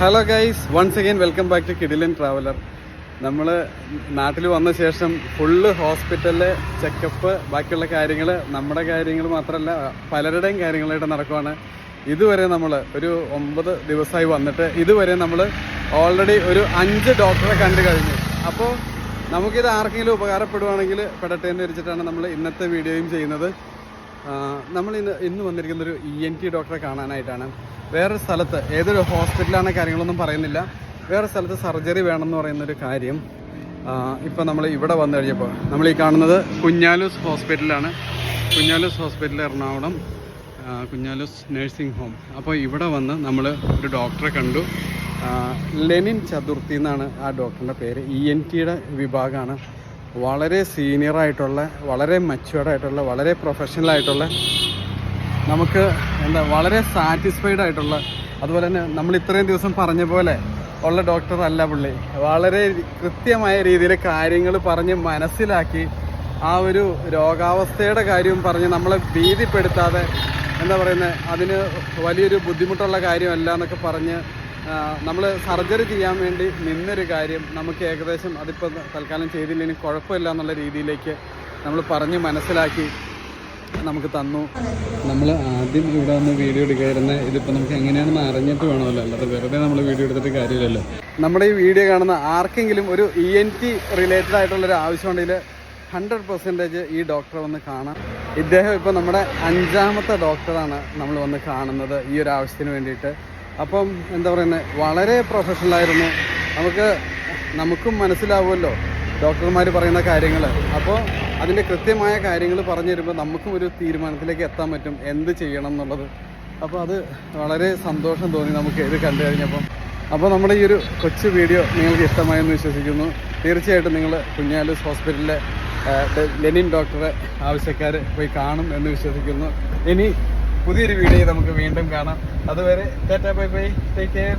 Hello guys once again welcome back to Kidilan traveller നമ്മൾ നാട്ടിൽ വന്ന ശേഷം ഫുള്ള് ഹോസ്പിറ്റലിലെ ചെക്കപ്പ് ബാക്കിയുള്ള കാര്യങ്ങൾ നമ്മുടെ കാര്യങ്ങൾ മാത്രമല്ല പലരുടെയും കാര്യങ്ങളായിട്ട് നടക്കുവാണ്. ഇതുവരെ നമ്മൾ ഒരു ഒമ്പത് ദിവസമായി വന്നിട്ട് ഇതുവരെ നമ്മൾ ഓൾറെഡി ഒരു അഞ്ച് ഡോക്ടറെ കണ്ടു കഴിഞ്ഞു. അപ്പോൾ നമുക്കിത് ആർക്കെങ്കിലും ഉപകാരപ്പെടുവാണെങ്കിൽ പെടട്ടെ എന്ന് വെച്ചിട്ടാണ് നമ്മൾ ഇന്നത്തെ വീഡിയോയും ചെയ്യുന്നത്. നമ്മൾ ഇന്ന് ഇന്ന് വന്നിരിക്കുന്ന ഒരു ഇ എൻ ടി ഡോക്ടറെ കാണാനായിട്ടാണ്. വേറൊരു സ്ഥലത്ത് ഏതൊരു ഹോസ്പിറ്റലാണ് കാര്യങ്ങളൊന്നും പറയുന്നില്ല. വേറെ സ്ഥലത്ത് സർജറി വേണമെന്ന് പറയുന്നൊരു കാര്യം ഇപ്പോൾ നമ്മൾ ഇവിടെ വന്നു കഴിഞ്ഞപ്പോൾ നമ്മൾ ഈ കാണുന്നത് കുഞ്ഞാലൂസ് ഹോസ്പിറ്റലാണ് Kunjaloos hospital Ernakulam Kunjaloos nursing home അപ്പോൾ ഇവിടെ വന്ന് നമ്മൾ ഒരു ഡോക്ടറെ കണ്ടു. ലെനിൻ ചതുർത്ഥി എന്നാണ് ആ ഡോക്ടറിന്റെ പേര്. ഇ എൻ ടിയുടെ വിഭാഗമാണ്. വളരെ സീനിയർ ആയിട്ടുള്ള വളരെ മെച്ചുവേർഡായിട്ടുള്ള വളരെ പ്രൊഫഷണൽ ആയിട്ടുള്ള നമുക്ക് എന്താ വളരെ സാറ്റിസ്ഫൈഡ് ആയിട്ടുള്ള അതുപോലെ തന്നെ നമ്മൾ ഇത്രയും ദിവസം പറഞ്ഞ പോലെ ഉള്ള ഡോക്ടർ അല്ല പുള്ളി. വളരെ കൃത്യമായ രീതിയിൽ കാര്യങ്ങൾ പറഞ്ഞ് മനസ്സിലാക്കി ആ ഒരു രോഗാവസ്ഥയുടെ കാര്യവും പറഞ്ഞ് നമ്മളെ ഭീതിപ്പെടുത്താതെ എന്താ പറയുന്നത് അതിന് വലിയൊരു ബുദ്ധിമുട്ടുള്ള കാര്യമല്ല എന്നൊക്കെ പറഞ്ഞ് നമ്മൾ സർജറി ചെയ്യാൻ വേണ്ടി നിന്നൊരു കാര്യം നമുക്ക് ഏകദേശം അതിപ്പോൾ തൽക്കാലം ചെയ്തില്ലെങ്കിൽ കുഴപ്പമില്ല എന്നുള്ള രീതിയിലേക്ക് നമ്മൾ പറഞ്ഞ് മനസ്സിലാക്കി നമുക്ക് തന്നു. നമ്മൾ ആദ്യം ഇവിടെ വന്ന് വീഡിയോ എടുക്കായിരുന്ന. ഇതിപ്പോൾ നമുക്ക് എങ്ങനെയാണെന്ന് അറിഞ്ഞിട്ട് വേണമല്ലോ. അല്ലാതെ വെറുതെ നമ്മൾ വീഡിയോ എടുത്തിട്ട് കാര്യമില്ലല്ലോ. നമ്മുടെ ഈ വീഡിയോ കാണുന്ന ആർക്കെങ്കിലും ഒരു ഇ എൻ ടി റിലേറ്റഡ് ആയിട്ടുള്ളൊരു ആവശ്യമുണ്ടെങ്കിൽ ഹൺഡ്രഡ് പെർസെന്റേജ് ഈ ഡോക്ടറെ വന്ന് കാണാം. ഇദ്ദേഹം ഇപ്പോൾ നമ്മുടെ അഞ്ചാമത്തെ ഡോക്ടറാണ് നമ്മൾ വന്ന് കാണുന്നത് ഈ ഒരു ആവശ്യത്തിന് വേണ്ടിയിട്ട്. അപ്പം എന്താ പറയുന്നത് വളരെ പ്രൊഫഷണൽ ആയിരുന്നു. നമുക്ക് നമുക്കും മനസ്സിലാവുമല്ലോ ഡോക്ടർമാർ പറയുന്ന കാര്യങ്ങൾ അപ്പോൾ അതിന്റെ കൃത്യമായ കാര്യങ്ങൾ പറഞ്ഞു തരുമ്പോൾ നമുക്കും ഒരു തീരുമാനത്തിലേക്ക് എത്താൻ പറ്റും എന്ത് ചെയ്യണം എന്നുള്ളത്. അപ്പോൾ അത് വളരെ സന്തോഷം തോന്നി നമുക്ക് ഇത് കണ്ടു കഴിഞ്ഞപ്പം. അപ്പോൾ നമ്മുടെ ഈ ഒരു കൊച്ചു വീഡിയോ നിങ്ങൾക്ക് ഇഷ്ടമായെന്ന് വിശ്വസിക്കുന്നു. തീർച്ചയായിട്ടും നിങ്ങൾ കുഞ്ഞാലൂസ് ഹോസ്പിറ്റലിലെ ലെനിൻ ഡോക്ടറെ ആവശ്യക്കാർ പോയി കാണും എന്ന് വിശ്വസിക്കുന്നു. ഇനി പുതിയൊരു വീഡിയോ നമുക്ക് വീണ്ടും കാണാം. അതുവരെ tata bye bye. Take care.